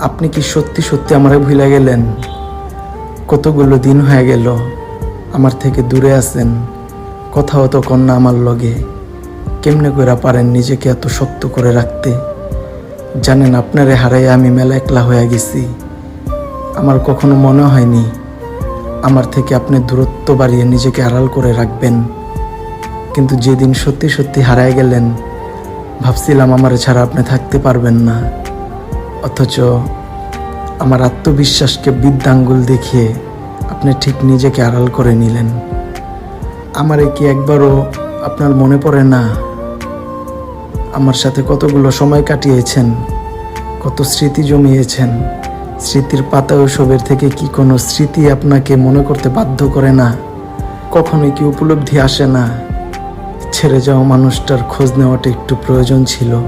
আপনি কি সত্যি সত্যি আমারে ভুলে গেলেন? কতগুলো দিন হয়ে গেল আমার থেকে দূরে আছেন, কথাও তো কন্যা আমার লগে। কেমনে করে পারেন নিজেকে এত শক্ত করে রাখতে? জানেন আপনারে হারাই আমি মেলা একলা হয়ে গেছি। আমার কখনো মনে হয়নি আমার থেকে আপনি দূরত্ব বাড়িয়ে নিজেকে আড়াল করে রাখবেন। কিন্তু যেদিন সত্যি সত্যি হারায় গেলেন, ভাবছিলাম আমার ছাড়া আপনি থাকতে পারবেন না। অথচ আমার আত্মবিশ্বাসকে বৃদ্ধাঙ্গুল দেখিয়ে আপনি ঠিক নিজেকে আড়াল করে নিলেন। আমার কি একবারও আপনার মনে পড়ে না? আমার সাথে কতগুলো সময় কাটিয়েছেন, কত স্মৃতি জমিয়েছেন, স্মৃতির পাতা ওসবের থেকে কি কোনো স্মৃতি আপনাকে মনে করতে বাধ্য করে না? কখনোই কি উপলব্ধি আসে না? ছেড়ে যাওয়া মানুষটার খোঁজ নেওয়াটা একটু প্রয়োজন ছিল।